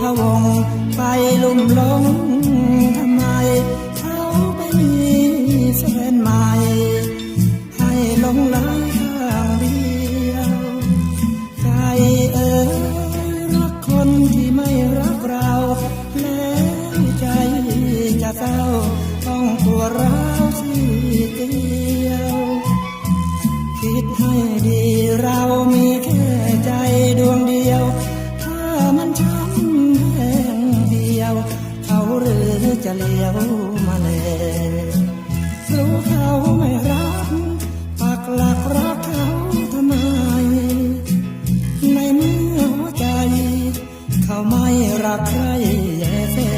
พะวงไปลุ่มหลงทำไมเขาไปมีแฟนใหม่ ให้หลงไหลข้างเดียวใจเอ๋ยรักคนที่ไม่รักเรา แล้วใจจะเศร้าต้องตัวเราวที่เดียว คิดให้ดีร จะเลี้ยวมาเลยรู้เขาไม่รักปักหลักรักเขาทำไม ในเมื่อหัวใจ เขาไม่รักใครแย่แท้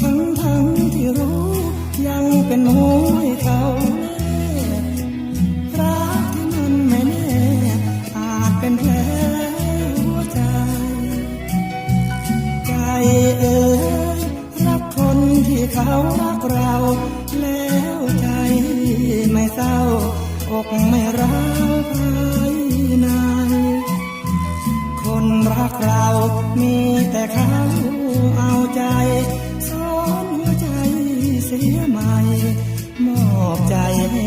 ทั้งทั้งที่รู้ยังเป็นหัวเขาแน่รักที่มันไม่แน่อาจเป็นแผล เขารักเราแล้วใจไม่เศร้า อกไม่ร้าวภายในคนรักเรามีแต่เขาเอาใจซ้อนหัวใจเสียใหม่ มอบใจให้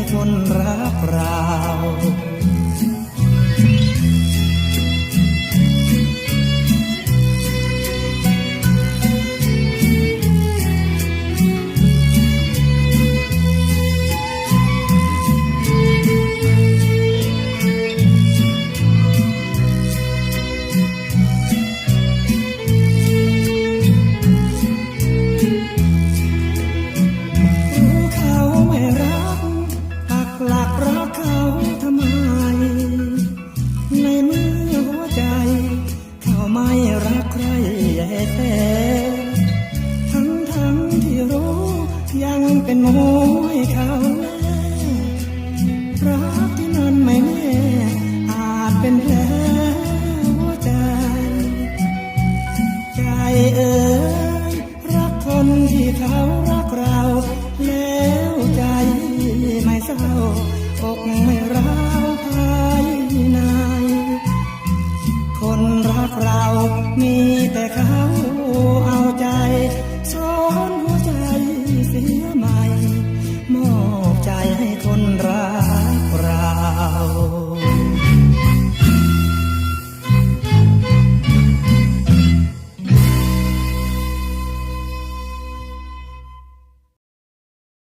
เป็นมวยเขา